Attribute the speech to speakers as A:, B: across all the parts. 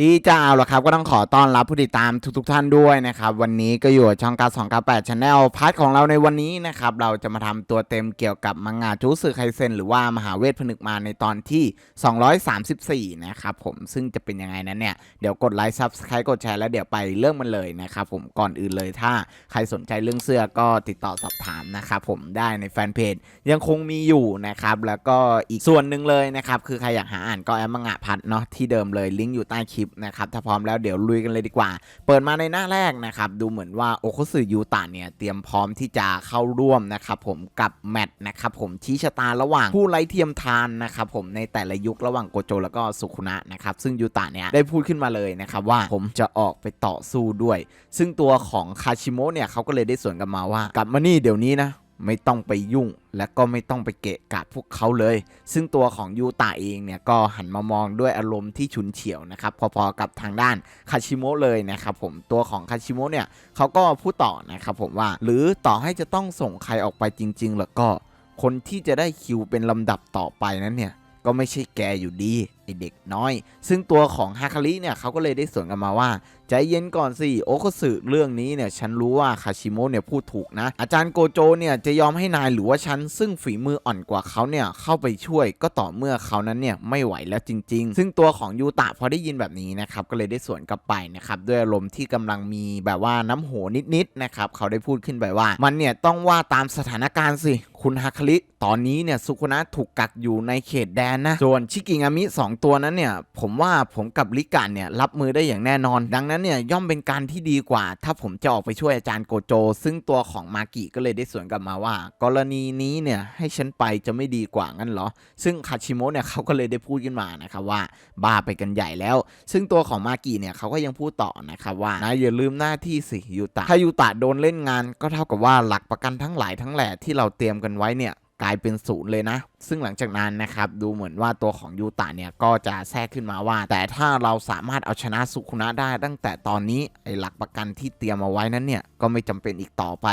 A: ดีจ้าเอาละครับก็ต้องขอต้อนรับผู้ติดตามทุกๆท่านด้วยนะครับวันนี้ก็อยู่ช่องการสองกาแปดชาแนลพาร์ทของเราในวันนี้นะครับเราจะมาทำตัวเต็มเกี่ยวกับมังงะจูสึไคเซนหรือว่ามหาเวทผนึกมาในตอนที่ 234 นะครับผมซึ่งจะเป็นยังไงนั้นเนี่ยเดี๋ยวกดไลค์ซับสไครต์กดแชร์แล้วเดี๋ยวไปเรื่องมันเลยนะครับผมก่อนอื่นเลยถ้าใครสนใจเรื่องเสื้อก็ติดต่อสอบถามนะครับผมได้ในแฟนเพจยังคงมีอยู่นะครับแล้วก็อีกส่วนหนึ่งเลยนะครับคือใครอยากหาอ่านก็แอปมังงะพัดเนาะที่เดิมเลยลิงก์อยู่ใต้คลิปนะครับถ้าพร้อมแล้วเดี๋ยวลุยกันเลยดีกว่า เปิดมาในหน้าแรกนะครับดูเหมือนว่าโอโคสึยูตะเนี่ยเตรียมพร้อมที่จะเข้าร่วมนะครับผมกับแมตช์นะครับผมชี้ชะตาระหว่างผู้ไร้เทียมทานนะครับผมในแต่ละยุคระหว่างโกโจแล้วก็สุคุนะนะครับซึ่งยูตะเนี่ยได้พูดขึ้นมาเลยนะครับว่าผมจะออกไปต่อสู้ด้วย ซึ่งตัวของคาชิโมะเนี่ยเขาก็เลยได้สวนกลับมาว่ากลับมานี่เดี๋ยวนี้นะ ไม่ต้องไปยุ่ง และก็ไม่ต้องไปเกะกะพวกเขาเลย ซึ่งตัวของยูตะเองเนี่ยก็หันมามองด้วยอารมณ์ที่ฉุนเฉียวนะครับพอๆกับทางด้านคาชิโมะเลยนะครับผมตัวของคาชิโมะเนี่ยเขาก็พูดต่อนะครับผมว่า หรือต่อให้จะต้องส่งใครออกไปจริง ๆ แล้วก็คนที่จะได้คิวเป็นลำดับต่อไปนั้นเนี่ยก็ไม่ใช่แกอยู่ดีเด็กน้อย ซึ่งตัวของฮาคาริเนี่ยเขาก็เลยได้สวนกันมาว่า ใจเย็นก่อนสิโอโคสึเรื่องนี้เนี่ยฉันรู้ว่าคาชิโมะเนี่ยพูดถูกนะ อาจารย์โกโจเนี่ยจะยอมให้นายหรือว่าฉันซึ่งฝีมืออ่อนกว่าเขาเนี่ยเข้าไปช่วยก็ต่อเมื่อเขานั้นเนี่ยไม่ไหวแล้วจริง ๆ ซึ่งตัวของยูตะพอได้ยินแบบนี้นะครับก็เลยได้สวนกลับไปนะครับด้วยอารมณ์ที่กำลังมีแบบว่าน้ำโหนิดๆนะครับเขาได้พูดขึ้นไปว่า มันเนี่ยต้องว่าตามสถานการณ์สิคุณฮาคาริตอนนี้เนี่ยสุคุนะถูกกักอยู่ในเขตแดนนะส่วนชิกิงามิสองตัวนั้นเนี่ยผมว่าผมกับลิกะเนี่ยรับมือได้อย่างแน่นอน ดังนั้นเนี่ยย่อมเป็นการที่ดีกว่า ถ้าผมจะออกไปช่วยอาจารย์โกโจ ซึ่งตัวของมากิก็เลยได้สวนกลับมาว่า กรณีนี้เนี่ยให้ฉันไปจะไม่ดีกว่างั้นเหรอ ซึ่งคาชิโมะเนี่ยเขาก็เลยได้พูดขึ้นมานะครับว่าบ้าไปกันใหญ่แล้ว ซึ่งตัวของมากิเนี่ยเขาก็ยังพูดต่อนะครับว่านาอย่าลืมหน้าที่สิยูตะถ้ายูตะโดนเล่นงาน ก็เท่ากับว่าหลักประกันทั้งหลายทั้งแหล่ที่เราเตรียมกันไว้เนี่ย กลายเป็นศูนย์เลยนะ ซึ่งหลังจากนั้นนะครับดูเหมือนว่าตัวของยูตะเนี่ยก็จะแทรกขึ้นมาว่า แต่ถ้าเราสามารถเอาชนะสุคุนะได้ตั้งแต่ตอนนี้ไอ้หลักประกันที่เตรียมเอาไว้นั้นเนี่ยก็ไม่จำเป็นอีกต่อไป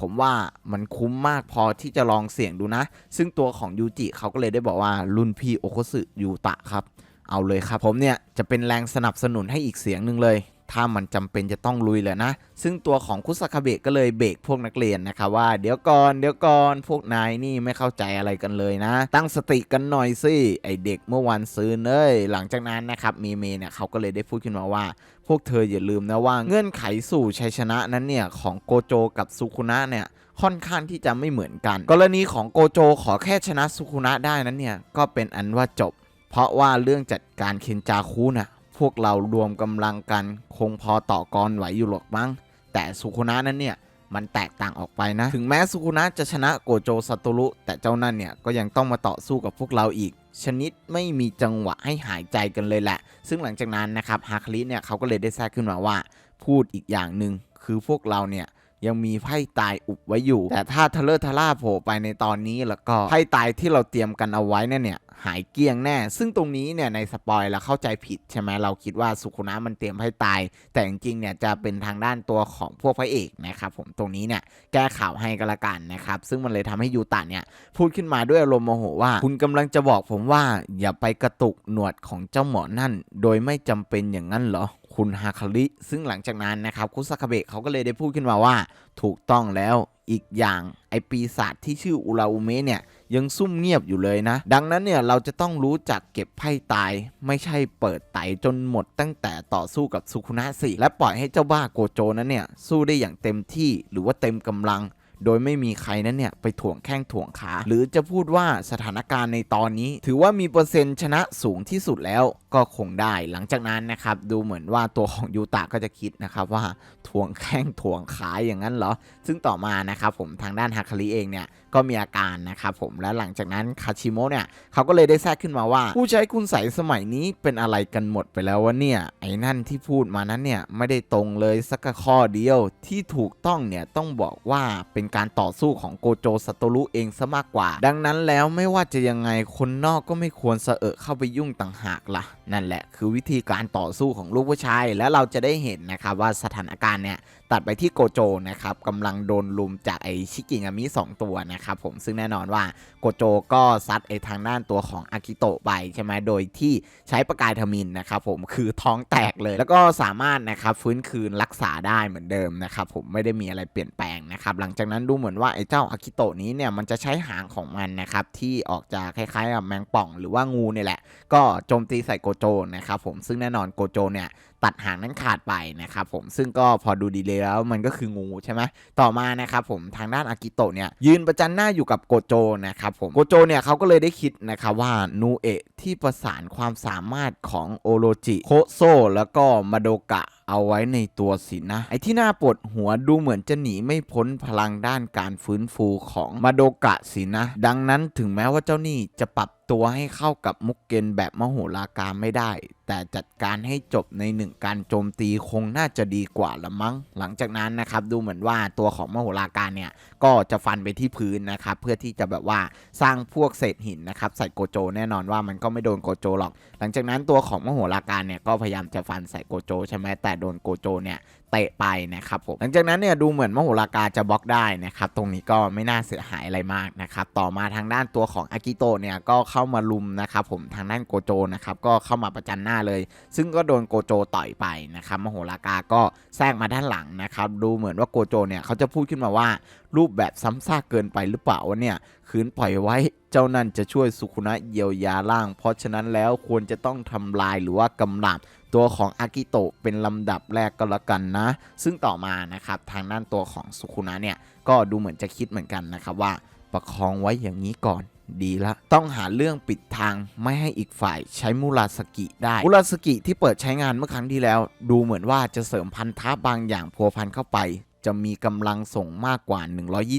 A: ผมว่ามันคุ้มมากพอที่จะลองเสี่ยงดูนะ ซึ่งตัวของยูจิเขาก็เลยได้บอกว่ารุ่นพี่โอโคสึยูตะครับเอาเลยครับผมเนี่ยจะเป็นแรงสนับสนุนให้อีกเสียงหนึ่งเลย ถ้ามันจำเป็นจะต้องลุยเลยนะ ซึ่งตัวของคุสคาเบะก็เลยเบรกพวกนักเรียนนะครับว่าเดี๋ยวก่อนเดี๋ยวก่อนพวกนายนี่ไม่เข้าใจอะไรกันเลยนะ ตั้งสติกันหน่อยสิไอเด็กเมื่อวันซื้อเนยหลังจากนั้นนะครับมีเมเนี่ยเขาก็เลยได้พูดขึ้นมาว่า พวกเธออย่าลืมนะว่าเงื่อนไขสู่ชัยชนะนั้นเนี่ยของโกโจกับซุคุนะเนี่ยค่อนข้างที่จะไม่เหมือนกัน กรณีของโกโจขอแค่ชนะซุคุนะได้นั้นเนี่ยก็เป็นอันว่าจบ เพราะว่าเรื่องจัดการเคนจาคุน่ะ พวกเรารวมกำลังกันคงพอต่อกรไหวอยู่หรอกมั้ง แต่สุคุนะนั้นเนี่ยมันแตกต่างออกไปนะ ถึงแม้สุคุนะจะชนะโกโจสัตรุ แต่เจ้านั่นเนี่ยก็ยังต้องมาต่อสู้กับพวกเราอีก ชนิดไม่มีจังหวะให้หายใจกันเลยแหละ ซึ่งหลังจากนั้นนะครับฮาคลิเนี่ยเขาก็เลยได้แทรกขึ้นมาว่า พูดอีกอย่างหนึ่งคือพวกเราเนี่ย ยังมีไพ่ตายอุบไว้อยู่ แต่ถ้าทะเลอร์ทะล่าโผล่ไปในตอนนี้แล้วก็ไพ่ตายที่เราเตรียมกันเอาไว้นั่นเนี่ยหายเกลี้ยงแน่ ซึ่งตรงนี้เนี่ยในสปอยเราเข้าใจผิดใช่ไหมเราคิดว่าสุขุนะมันเตรียมให้ตาย แต่จริงๆเนี่ยจะเป็นทางด้านตัวของพวกพระเอกนะครับผมตรงนี้เนี่ยแก้ข่าวให้กันละกันนะครับซึ่งมันเลยทำให้ยูตะเนี่ยพูดขึ้นมาด้วยอารมณ์โมโหว่า คุณกำลังจะบอกผมว่าอย่าไปกระตุกหนวดของเจ้าหมอนั่น โดยไม่จำเป็นอย่างนั้นเหรอ คุณฮาคาริซึ่งหลังจากนั้นนะครับคุซากาเบะเขาก็เลยได้พูดขึ้นมาว่า ถูกต้องแล้วอีกอย่างไอปีศาจที่ชื่ออุราอุเมะเนี่ยยังซุ่มเงียบอยู่เลยนะ ดังนั้นเนี่ยเราจะต้องรู้จักเก็บไพ่ตาย ไม่ใช่เปิดไตจนหมดตั้งแต่ต่อสู้กับสุคุนะสิและปล่อยให้เจ้าบ้าโกโจนั้นเนี่ยสู้ได้อย่างเต็มที่หรือว่าเต็มกำลัง โดยไม่มีใครนั้นเนี่ยไปถ่วงแข้งถ่วงขา หรือจะพูดว่าสถานการณ์ในตอนนี้ ถือว่ามีเปอร์เซ็นต์ชนะสูงที่สุดแล้วก็คงได้หลังจากนั้นนะครับดูเหมือนว่าตัวของยูตะก็จะคิดนะครับว่าถ่วงแข้งถ่วงขาอย่างนั้นเหรอ ซึ่งต่อมานะครับผมทางด้านฮาคาริเองเนี่ยก็มีอาการนะครับผมและหลังจากนั้นคาชิโมะเนี่ยเขาก็เลยได้แทรกขึ้นมาว่า ผู้ใช้คุณใสสมัยนี้เป็นอะไรกันหมดไปแล้ววะเนี่ยไอ้นั่นที่พูดมานั้นเนี่ยไม่ได้ตรงเลยสักข้อเดียวที่ถูกต้องเนี่ยต้องบอกว่าเป็นการต่อสู้ของโกโจสโตรุเองซะมากกว่า ดังนั้นแล้วไม่ว่าจะยังไงคนนอกก็ไม่ควรเสอะเข้าไปยุ่งต่างหากล่ะนั่นแหละคือวิธีการต่อสู้ของลูกผู้ชาย และเราจะได้เห็นนะครับว่าสถานการณ์เนี่ยตัดไปที่โกโจนะครับกำลังโดนลุมจากไอชิกิงามิ2ตัวนะครับผมซึ่งแน่นอนว่าโกโจก็ซัดไอทางด้านตัวของอากิโตะไปใช่ไหมโดยที่ใช้ประกายทมินนะครับผมคือท้องแตกเลย แล้วก็สามารถนะครับฟื้นคืนรักษาได้เหมือนเดิมนะครับผมไม่ได้มีอะไรเปลี่ยนแปลงนะครับหลังจากนั้นดูเหมือนว่าไอเจ้าอากิโตะนี้เนี่ยมันจะใช้หางของมันนะครับที่ออกจะคล้ายๆกับแมงป่องหรือว่างูนี่แหละ ก็โจมตีใส่โกโจนะครับผมซึ่งแน่นอนโกโจเนี่ย ตัดหางนั้นขาดไปนะครับผมซึ่งก็พอดูดีเลยแล้วมันก็คืองูใช่ไหมต่อมานะครับผมทางด้านอากิโตะเนี่ยยืนประจันหน้าอยู่กับโกโจนะครับผมโกโจเนี่ยเขาก็เลยได้คิดนะครับว่านูเอะที่ประสานความสามารถของโอโรจิโคโซแล้วก็มาโดกะเอาไว้ในตัวสินะ ไอ้ที่น่าปวดหัวดูเหมือนจะหนีไม่พ้นพลังด้านการฟื้นฟูของมาโดกะสินะ ดังนั้นถึงแม้ว่าเจ้านี่จะปรับตัวให้เข้ากับมุกเกนแบบมโหฬารการไม่ได้แต่จัดการให้จบในหนึ่งการโจมตีคงน่าจะดีกว่าละมั้ง หลังจากนั้นนะครับดูเหมือนว่าตัวของมโหฬารการเนี่ยก็จะฟันไปที่พื้นนะครับเพื่อที่จะแบบว่าสร้างพวกเศษหินนะครับใส่โกโจแน่นอนว่ามันก็ไม่โดนโกโจหรอก หลังจากนั้นตัวของมโหฬารการเนี่ยก็พยายามจะฟันใส่โกโจใช่ไหมแต่โดนโกโจเนี่ยเตะไปนะครับผมหลังจากนั้นเนี่ยดูเหมือนมโหฬาการจะบล็อกได้นะครับตรงนี้ก็ไม่น่าเสียหายอะไรมากนะครับต่อมาทางด้านตัวของอากิโตะเนี่ยก็เข้ามาลุมนะครับผมทางด้านโกโจนะครับก็เข้ามาประจันหน้าเลย ซึ่งก็โดนโกโจต่อยไปนะครับมโหฬาการก็แทรกมาด้านหลังนะครับดูเหมือนว่าโกโจเนี่ยเขาจะพูดขึ้นมาว่ารูปแบบซ้ำซากเกินไปหรือเปล่าวะเนี่ยคืนปล่อยไว้เจ้านั่นจะช่วยสุขุนะเยียวยาร่าง เพราะฉะนั้นแล้วควรจะต้องทำลายหรือว่ากำลับ ตัวของอากิโตะเป็นลำดับแรกก็แล้วกันนะ ซึ่งต่อมานะครับทางด้านตัวของสุขุนะเนี่ยก็ดูเหมือนจะคิดเหมือนกันนะครับว่าประคองไว้อย่างนี้ก่อนดีละ ต้องหาเรื่องปิดทางไม่ให้อีกฝ่ายใช้มูราสกิได้ มูราสกิที่เปิดใช้งานเมื่อครั้งที่แล้ว ดูเหมือนว่าจะเสริมพันธะบางอย่างพัวพันเข้าไป จะมีกำลังส่งมากกว่า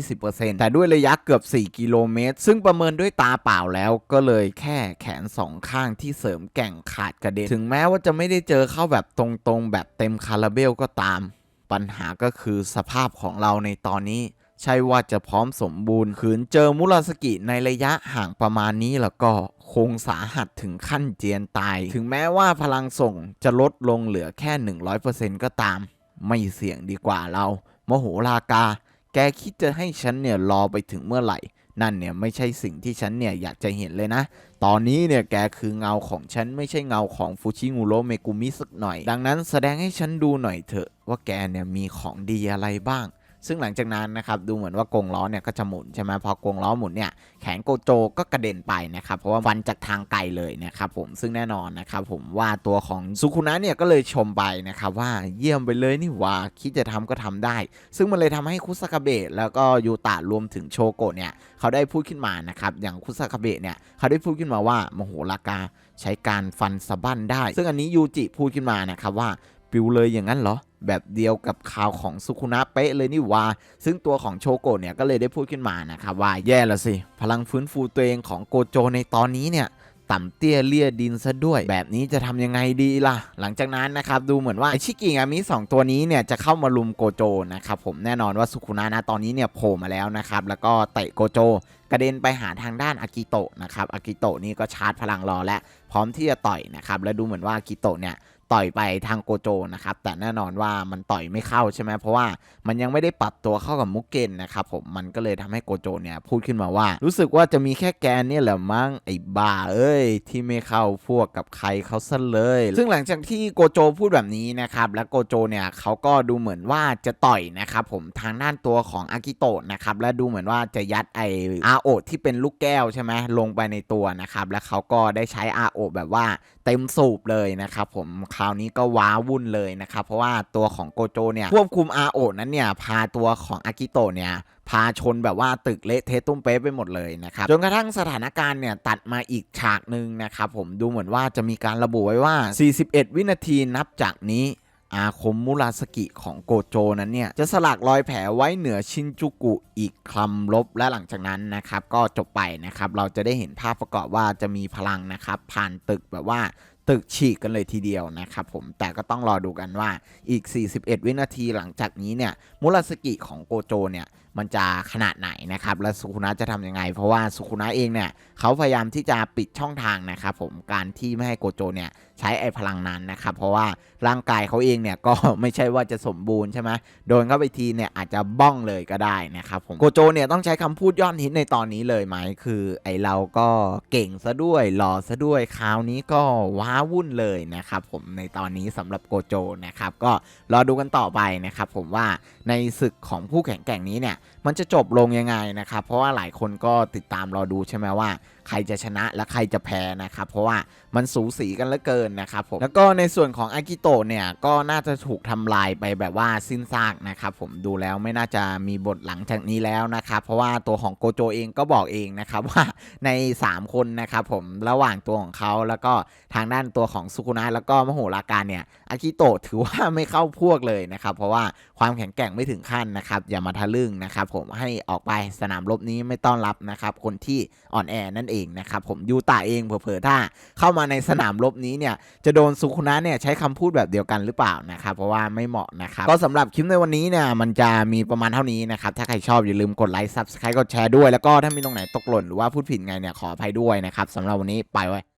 A: 120%แต่ด้วยระยะเกือบ 4 กิโลเมตร ซึ่งประเมินด้วยตาเปล่าแล้วก็เลยแค่แขนสองข้างที่เสริมแก่งขาดกระเด็น ถึงแม้ว่าจะไม่ได้เจอเข้าแบบตรงๆ แบบเต็มคาราเบลก็ตาม ปัญหาก็คือสภาพของเราในตอนนี้ใช่ว่าจะพร้อมสมบูรณ์ขืนเจอมุราสกิในระยะห่างประมาณนี้แล้วก็คงสาหัสถึงขั้นเจียนตาย ถึงแม้ว่าพลังส่งจะลดลงเหลือแค่ 100%ก็ตาม ไม่เสี่ยงดีกว่าเรา โมโหลากา แกคิดจะให้ฉันเนี่ยรอไปถึงเมื่อไหร่ นั่นเนี่ยไม่ใช่สิ่งที่ฉันเนี่ยอยากจะเห็นเลยนะ ตอนนี้เนี่ยแกคือเงาของฉันไม่ใช่เงาของฟูชิงูโรเมกุมิสักหน่อย ดังนั้นแสดงให้ฉันดูหน่อยเถอะว่าแกเนี่ยมีของดีอะไรบ้าง ซึ่งหลังจากนั้นนะครับดูเหมือนว่ากงล้อเนี่ยก็จะหมุนใช่ไหมพอกงล้อหมุนเนี่ยแขนโกโจก็กระเด็นไปนะครับเพราะว่าฟันจากทางไกลเลยนะครับผมซึ่งแน่นอนนะครับผมว่าตัวของสุคุนะเนี่ยก็เลยชมไปนะครับว่าเยี่ยมไปเลยนี่ว่าคิดจะทำก็ทำได้ ซึ่งมันเลยทำให้คุสากาเบะแล้วก็ยูตะรวมถึงโชโกะเนี่ยเขาได้พูดขึ้นมานะครับอย่างคุสากาเบะเนี่ยเขาได้พูดขึ้นมาว่าโมโหลากาใช้การฟันสะบั้นได้ ซึ่งอันนี้ยูจิพูดขึ้นมานะครับว่า ปิวเลยอย่างนั้นเหรอ แบบเดียวกับข่าวของสุคุนะเป๊ะเลยนี่ว่าซึ่งตัวของโชโกะเนี่ยก็เลยได้พูดขึ้นมานะครับว่าแย่ละสิ พลังฟื้นฟูตัวเองของโกโจในตอนนี้เนี่ยต่ำเตี้ยเลี่ยดินซะด้วย แบบนี้จะทำยังไงดีล่ะ หลังจากนั้นนะครับดูเหมือนว่าชิกิงามิสองตัวนี้เนี่ยจะเข้ามาลุมโกโจนะครับผมแน่นอนว่าสุคุนะนะตอนนี้เนี่ยโผล่มาแล้วนะครับแล้วก็เตะโกโจ กระเด็นไปหาทางด้านอากิโตะนะครับอากิโตะนี่ก็ชาร์จพลังรอและพร้อมที่จะต่อยนะครับและดูเหมือนว่าอากิโตะเนี่ย ต่อยไปทางโกโจนะครับ แต่แน่นอนว่ามันต่อยไม่เข้าใช่ไหมเพราะว่ามันยังไม่ได้ปรับตัวเข้ากับมุกเกนนะครับผมมันก็เลยทำให้โกโจเนี่ยพูดขึ้นมาว่า รู้สึกว่าจะมีแค่แกนเนี่ยแหละมั้งไอ้บ้าเอ้ย ที่ไม่เข้าพวกกับใครเขาซะเลย ซึ่งหลังจากที่โกโจพูดแบบนี้นะครับแล้วโกโจเนี่ยเขาก็ดูเหมือนว่าจะต่อยนะครับผมทางด้านตัวของอากิโตะนะครับและดูเหมือนว่าจะยัดไออาโอที่เป็นลูกแก้วใช่ไหมลงไปในตัวนะครับแล้วเขาก็ได้ใช้อาโอแบบว่าเต็มสูบเลยนะครับผมคราวนี้ก็ว้าวุ่นเลยนะครับ เพราะว่าตัวของโกโจเนี่ยควบคุมอาโอนั้นเนี่ยพาตัวของอากิโตะเนี่ยพาชนแบบว่าตึกเละเทะตุ้มเป๊ะไปหมดเลยนะครับจนกระทั่งสถานการณ์เนี่ยตัดมาอีกฉากหนึ่งนะครับผมดูเหมือนว่าจะมีการระบุไว้ว่า 41 วินาทีนับจากนี้อาคมมุราสกิของโกโจนั้นเนี่ย จะสลักรอยแผลไว้เหนือชินจูกุอีกคลำลบและหลังจากนั้นนะครับ ก็จบไปนะครับ เราจะได้เห็นภาพประกอบว่าจะมีพลังนะครับ ผ่านตึกแบบว่า ตึกฉีกกันเลยทีเดียวนะครับผมแต่ก็ต้องรอดูกันว่าอีก 41 วินาทีหลังจากนี้เนี่ยมุราสกิของโกโจเนี่ยมันจะขนาดไหนนะครับ และสุคุนะจะทำยังไง เพราะว่าสุคุนะเองเนี่ยเขาพยายามที่จะปิดช่องทางนะครับผมการที่ไม่ให้โกโจเนี่ยใช้ไอพลังนั้นนะครับ เพราะว่าร่างกายเขาเองเนี่ยก็ไม่ใช่ว่าจะสมบูรณ์ใช่ไหมโดนเข้าไปทีเนี่ยอาจจะบ้องเลยก็ได้นะครับผมโกโจเนี่ยต้องใช้คำพูดยอดฮิตในตอนนี้เลยไหมคือไอเราก็เก่งซะด้วยหล่อซะด้วยคราวนี้ก็ว้าวุ่นเลยนะครับผมในตอนนี้สำหรับโกโจนะครับก็รอดูกันต่อไปนะครับผมว่าในศึกของผู้แข่งแกร่งนี้เนี่ยมันจะจบลงยังไงนะครับ เพราะว่าหลายคนก็ติดตามรอดูใช่ไหมว่า ใครจะชนะและใครจะแพ้นะครับ เพราะว่ามันสูสีกันเหลือเกินนะครับผมแล้วก็ในส่วนของอากิโตะเนี่ยก็น่าจะถูกทำลายไปแบบว่าสิ้นซากนะครับผมดูแล้วไม่น่าจะมีบทหลังจากนี้แล้วนะครับ เพราะว่าตัวของโกโจเองก็บอกเองนะครับว่าใน 3 คนนะครับผมระหว่างตัวของเขาแล้วก็ทางด้านตัวของสุคุนะแล้วก็มโหราการเนี่ยอากิโตะถือว่าไม่เข้าพวกเลยนะครับ เพราะว่าความแข็งแกร่งไม่ถึงขั้นนะครับ อย่ามาทะลึ่งนะครับ ผมให้ออกไปสนามรบนี้ไม่ต้อนรับนะครับ คนที่อ่อนแอนั่นเองนะครับ ผมยูตาเองเผลอๆถ้าเข้ามาในสนามรบนี้เนี่ยจะโดนสุคุนะเนี่ยใช้คำพูดแบบเดียวกันหรือเปล่านะครับ เพราะว่าไม่เหมาะนะครับ ก็สำหรับคลิปในวันนี้เนี่ยมันจะมีประมาณเท่านี้นะครับ ถ้าใครชอบอย่าลืมกดไลค์ซับสไครต์กดแชร์ด้วย แล้วก็ถ้ามีตรงไหนตกหล่นหรือว่าพูดผิดไงเนี่ยขออภัยด้วยนะครับสำหรับวันนี้ไปไว้